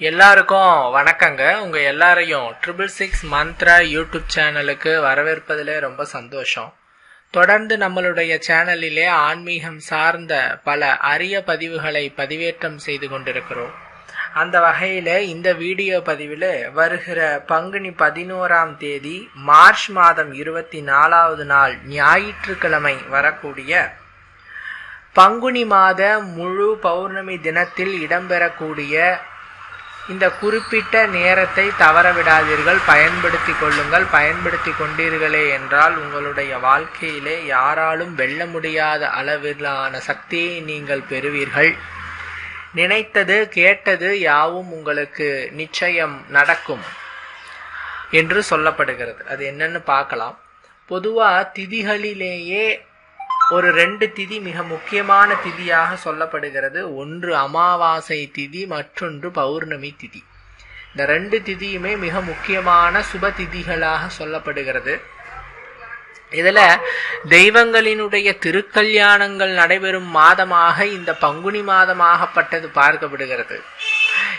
எல்லாருக்கும் வணக்கங்க. உங்கள் எல்லாரையும் ட்ரிபிள் சிக்ஸ் மந்த்ரா யூடியூப் சேனலுக்கு வரவேற்பதிலே ரொம்ப சந்தோஷம். தொடர்ந்து நம்மளுடைய சேனலிலே ஆன்மீகம் சார்ந்த பல அரிய பதிவுகளை பதிவேற்றம் செய்து கொண்டிருக்கிறோம். அந்த வகையில் இந்த வீடியோ பதிவில் வருகிற பங்குனி பதினோராம் தேதி மார்ச் மாதம் இருபத்தி நாலாவது நாள் ஞாயிற்றுக்கிழமை வரக்கூடிய பங்குனி மாத முழு பௌர்ணமி தினத்தில் இடம்பெறக்கூடிய இந்த குறிப்பிட்ட நேரத்தை தவற விடாதீர்கள் பயன்படுத்தி கொள்ளுங்கள். பயன்படுத்தி கொண்டீர்களே என்றால் உங்களுடைய வாழ்க்கையிலே யாராலும் வெல்ல முடியாத அளவிலான சக்தியை நீங்கள் பெறுவீர்கள். நினைத்தது கேட்டது யாவும் உங்களுக்கு நிச்சயம் நடக்கும் என்று சொல்லப்படுகிறது. அது என்னன்னு பார்க்கலாம். பொதுவாக திதிகளிலேயே ஒரு ரெண்டு திதி மிக முக்கியமான திதியாக சொல்லப்படுகிறது. ஒன்று அமாவாசை திதி மற்றொன்று பௌர்ணமி திதி. இந்த ரெண்டு திதியுமே மிக முக்கியமான சுப திதிகளாக சொல்லப்படுகிறது. இதில் தெய்வங்களினுடைய திருக்கல்யாணங்கள் நடைபெறும் மாதமாக இந்த பங்குனி மாதமாகப்பட்டது பார்க்கப்படுகிறது.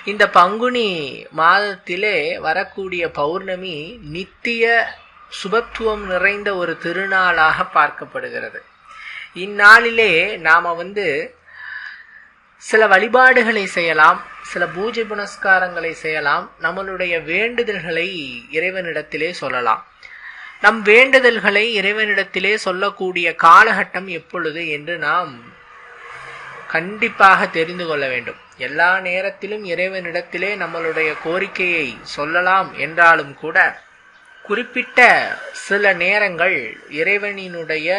இந்த பங்குனி மாதத்திலே வரக்கூடிய பௌர்ணமி நித்திய சுபத்துவம் நிறைந்த ஒரு திருநாளாக பார்க்கப்படுகிறது. இந்நாளிலே நாம் வந்து சில வழிபாடுகளை செய்யலாம் சில பூஜை புனஸ்காரங்களை செய்யலாம் நம்மளுடைய வேண்டுதல்களை இறைவனிடத்திலே சொல்லலாம். நம் வேண்டுதல்களை இறைவனிடத்திலே சொல்லக்கூடிய காலகட்டம் எப்பொழுது என்று நாம் கண்டிப்பாக தெரிந்து கொள்ள வேண்டும். எல்லா நேரத்திலும் இறைவனிடத்திலே நம்மளுடைய கோரிக்கையை சொல்லலாம் என்றாலும் கூட குறிப்பிட்ட சில நேரங்கள் இறைவனினுடைய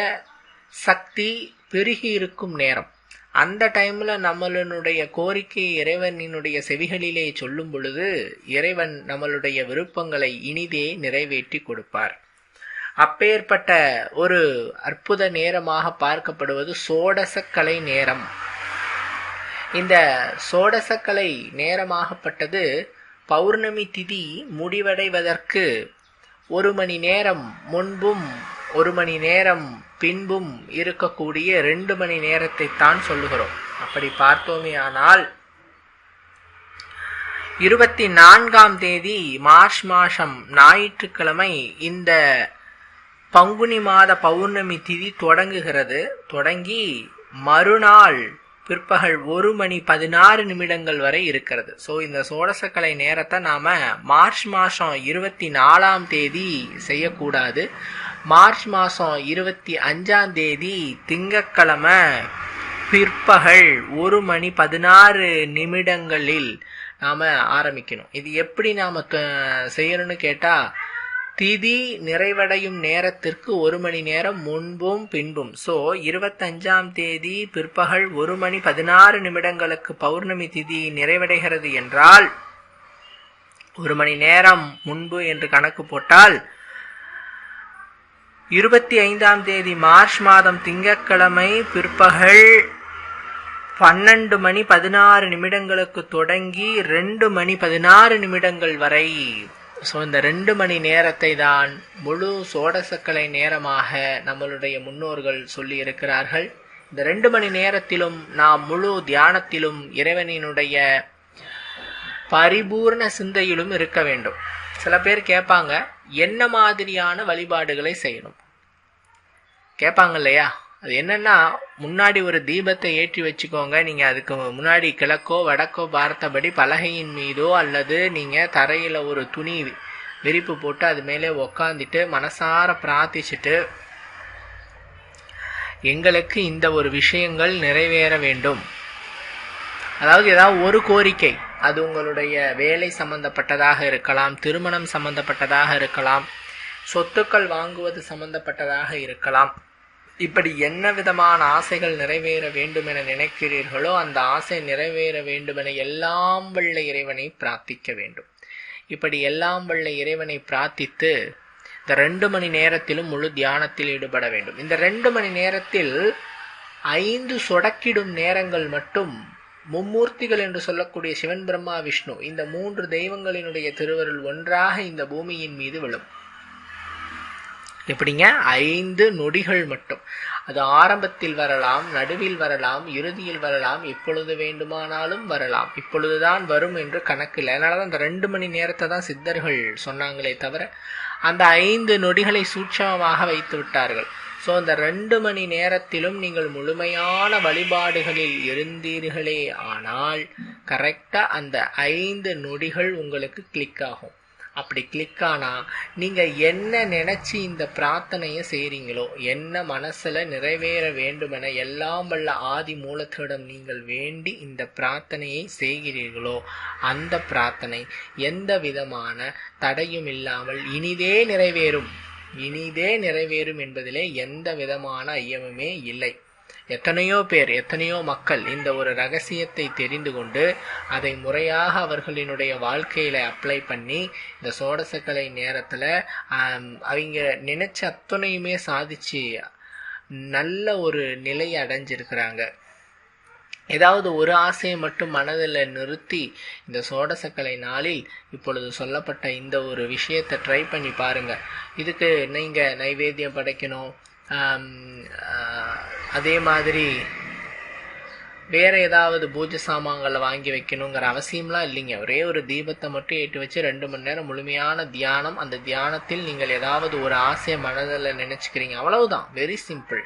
சக்தி பெருகி இருக்கும் நேரம். அந்த டைம்ல நம்மளுடைய கோரிக்கை இறைவனினுடைய செவிகளிலே சொல்லும் பொழுது இறைவன் நம்மளுடைய விருப்பங்களை இனிதே நிறைவேற்றி கொடுப்பார். அப்பேற்பட்ட ஒரு அற்புத நேரமாக பார்க்கப்படுவது சோடசக்கலை நேரம். இந்த சோடசக்கலை நேரமாகப்பட்டது பௌர்ணமி திதி முடிவடைவதற்கு ஒரு மணி நேரம் முன்பும் ஒரு மணி நேரம் பின்பும் இருக்கக்கூடிய ரெண்டு மணி நேரத்தை தான் சொல்லுகிறோம். அப்படி பார்த்தோமே ஆனால் இருபத்தி நான்காம் தேதி மார்ச் மாசம் ஞாயிற்றுக்கிழமை இந்த பங்குனி மாத பௌர்ணமி திதி தொடங்குகிறது. தொடங்கி மறுநாள் பிற்பகல் ஒரு மணி பதினாறு நிமிடங்கள் வரை இருக்கிறது. ஸோ இந்த சோடசக்கலை நேரத்தை நாம் மார்ச் மாதம் இருபத்தி நாலாம் தேதி செய்யக்கூடாது. மார்ச் மாதம் இருபத்தி அஞ்சாம் தேதி திங்கக்கிழமை பிற்பகல் ஒரு மணி பதினாறு நிமிடங்களில் நாம் ஆரம்பிக்கணும். இது எப்படி நாம் செய்யணும்னு கேட்டால் திதி நிறைவடையும் நேரத்திற்கு ஒரு மணி நேரம் முன்பும் பின்பும். ஸோ இருபத்தஞ்சாம் தேதி பிற்பகல் ஒரு மணி பதினாறு நிமிடங்களுக்கு பௌர்ணமி திதி நிறைவடைகிறது என்றால் ஒரு மணி நேரம் முன்பு என்று கணக்கு போட்டால் இருபத்தி ஐந்தாம் தேதி மார்ச் மாதம் திங்கட்கிழமை பிற்பகல் பன்னெண்டு மணி பதினாறு நிமிடங்களுக்கு தொடங்கி ரெண்டு மணி பதினாறு நிமிடங்கள் வரை ஸோ இந்த ரெண்டு மணி நேரத்தை தான் முழு சோடசக்கலை நேரமாக நம்மளுடைய முன்னோர்கள் சொல்லி இருக்கிறார்கள் இந்த ரெண்டு மணி நேரத்திலும் நாம் முழு தியானத்திலும் இறைவனினுடைய பரிபூர்ண சிந்தையிலும் இருக்க வேண்டும். சில பேர் கேட்பாங்க என்ன மாதிரியான வழிபாடுகளை செய்யணும்? கேட்பாங்க இல்லையா? அது என்னன்னா முன்னாடி ஒரு தீபத்தை ஏற்றி வச்சுக்கோங்க. நீங்க அதுக்கு முன்னாடி கிழக்கோ வடக்கோ பார்த்தபடி பலகையின் மீதோ அல்லது நீங்க தரையில ஒரு துணி விரிப்பு போட்டு அது மேலே உக்காந்துட்டு மனசார பிரார்த்திச்சுட்டு எங்களுக்கு இந்த ஒரு விஷயங்கள் நிறைவேற வேண்டும். அதாவது ஏதாவது ஒரு கோரிக்கை அது உங்களுடைய வேலை சம்பந்தப்பட்டதாக இருக்கலாம் திருமணம் சம்பந்தப்பட்டதாக இருக்கலாம் சொத்துக்கள் வாங்குவது சம்பந்தப்பட்டதாக இருக்கலாம். இப்படி என்ன விதமான ஆசைகள் நிறைவேற வேண்டும் என நினைக்கிறீர்களோ அந்த ஆசை நிறைவேற வேண்டும் என எல்லாம் வல்ல இறைவனை பிரார்த்திக்க வேண்டும். இப்படி எல்லாம் வல்ல இறைவனை பிரார்த்தித்து இந்த ரெண்டு மணி நேரத்திலும் முழு தியானத்தில் ஈடுபட வேண்டும். இந்த ரெண்டு மணி நேரத்தில் ஐந்து சொடக்கிடும் நேரங்கள் மட்டும் மும்மூர்த்திகள் என்று சொல்லக்கூடிய சிவன் பிரம்மா விஷ்ணு இந்த மூன்று தெய்வங்களினுடைய திருவருள் ஒன்றாக இந்த பூமியின் மீது விழும். எப்படிங்க? ஐந்து நொடிகள் மட்டும். அது ஆரம்பத்தில் வரலாம் நடுவில் வரலாம் இறுதியில் வரலாம் இப்பொழுது வேண்டுமானாலும் வரலாம். இப்பொழுதுதான் வரும் என்று கணக்கில் அதனாலதான் அந்த ரெண்டு மணி நேரத்தை தான் சித்தர்கள் சொன்னாங்களே தவிர அந்த ஐந்து நொடிகளை சூட்சமமாக வைத்து விட்டார்கள். ஸோ அந்த ரெண்டு மணி நேரத்திலும் நீங்கள் முழுமையான வழிபாடுகளில் இருந்தீர்களே ஆனால் கரெக்டாக அந்த ஐந்து நொடிகள் உங்களுக்கு கிளிக் ஆகும். அப்படி கிளிக் ஆனா நீங்கள் என்ன நினச்சி இந்த பிரார்த்தனையை செய்கிறீங்களோ என்ன மனசில் நிறைவேற வேண்டுமென எல்லாம் வல்ல ஆதி மூலத்திடம் நீங்கள் வேண்டி இந்த பிரார்த்தனையை செய்கிறீர்களோ அந்த பிரார்த்தனை எந்த விதமான தடையும் இல்லாமல் இனிதே நிறைவேறும். இனிதே நிறைவேறும் என்பதிலே எந்த விதமான ஐயமுமே இல்லை. எத்தனையோ பேர் எத்தனையோ மக்கள் இந்த ஒரு ரகசியத்தை தெரிந்து கொண்டு அதை முறையாக அவர்களினுடைய வாழ்க்கையில் அப்ளை பண்ணி இந்த சோடசக்கலை நேரத்தில் அவங்க நினைச்ச அத்தனையுமே சாதிச்சு நல்ல ஒரு நிலையை அடைஞ்சிருக்கிறாங்க. ஏதாவது ஒரு ஆசையை மட்டும் மனதில் நிறுத்தி இந்த சோடசக்கலை நாளில் இப்பொழுது சொல்லப்பட்ட இந்த ஒரு விஷயத்தை ட்ரை பண்ணி பாருங்க. இதுக்கு நீங்கள் நைவேத்தியம் படைக்கணும் அதே மாதிரி வேறு ஏதாவது பூஜை சாமான்களை வாங்கி வைக்கணுங்கிற அவசியம்லாம் இல்லைங்க. ஒரே ஒரு தீபத்தை மட்டும் ஏற்றி வச்சு ரெண்டு மணி நேரம் முழுமையான தியானம் அந்த தியானத்தில் நீங்கள் ஏதாவது ஒரு ஆசையை மனதில் நினச்சிக்கிறீங்க. அவ்வளவுதான். வெரி சிம்பிள்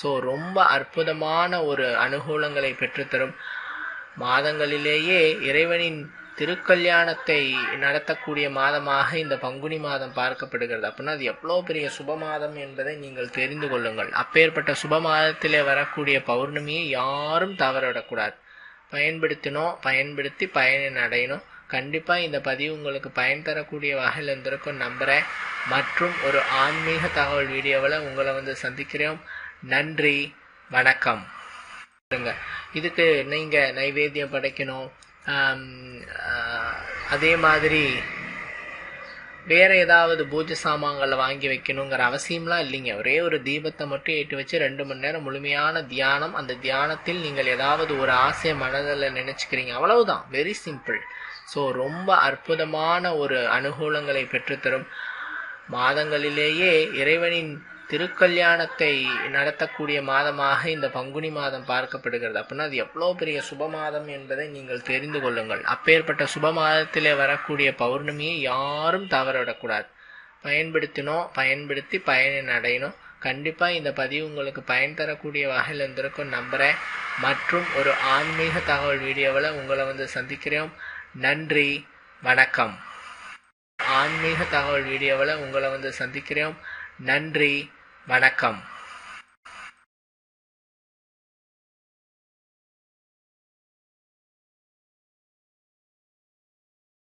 ஸோ ரொம்ப அற்புதமான ஒரு அனுகூலங்களை பெற்றுத்தரும். மாதங்களிலேயே இறைவனின் திருக்கல்யாணத்தை நடத்தக்கூடிய மாதமாக இந்த பங்குனி மாதம் பார்க்கப்படுகிறது. அப்படின்னா அது எவ்வளோ பெரிய சுப மாதம் என்பதை நீங்கள் தெரிந்து கொள்ளுங்கள். அப்பேற்பட்ட சுப மாதத்திலே வரக்கூடிய பௌர்ணமியை யாரும் தவறவிடக்கூடாது. பயன்படுத்தினோம் பயன்படுத்தி பயனை அடையணும். கண்டிப்பாக இந்த பதிவு உங்களுக்கு பயன் தரக்கூடிய வகையில் இருந்திருக்கும் நம்புகிறேன் மற்றும் ஒரு ஆன்மீக தகவல் வீடியோவில் உங்களை வந்து சந்திக்கிறோம். நன்றி வணக்கம். இதுக்கு நீங்கள் நைவேத்தியம் படைக்கணும். அதே மாதிரி வேறு ஏதாவது பூஜை சாமான்களை வாங்கி வைக்கணுங்கிற அவசியம்லாம் இல்லைங்க. ஒரே ஒரு தீபத்தை மட்டும் ஏற்றி வச்சு ரெண்டு மணி நேரம் முழுமையான தியானம் அந்த தியானத்தில் நீங்கள் ஏதாவது ஒரு ஆசையை மனதில் நினச்சிக்கிறீங்க. அவ்வளவுதான். வெரி சிம்பிள் ஸோ ரொம்ப அற்புதமான ஒரு அனுகூலங்களை பெற்றுத்தரும். மாதங்களிலேயே இறைவனின் திருக்கல்யாணத்தை நடத்தக்கூடிய மாதமாக இந்த பங்குனி மாதம் பார்க்கப்படுகிறது. அப்படின்னா அது எவ்வளோ பெரிய சுப மாதம் என்பதை நீங்கள் தெரிந்து கொள்ளுங்கள். அப்பேற்பட்ட சுப மாதத்திலே வரக்கூடிய பௌர்ணமியை யாரும் தவறவிடக்கூடாது. பயன்படுத்தினோம் பயன்படுத்தி பயனை அடையணும். கண்டிப்பாக இந்த பதிவு உங்களுக்கு பயன் தரக்கூடிய வகையில் இருந்திருக்கும். நம்புகிறேன் மற்றும் ஒரு ஆன்மீக தகவல் வீடியோவில் உங்களை வந்து சந்திக்கிறோம். நன்றி. வணக்கம். ஆன்மீக தகவல் வீடியோவில் உங்களை வந்து சந்திக்கிறோம். நன்றி. வணக்கம்.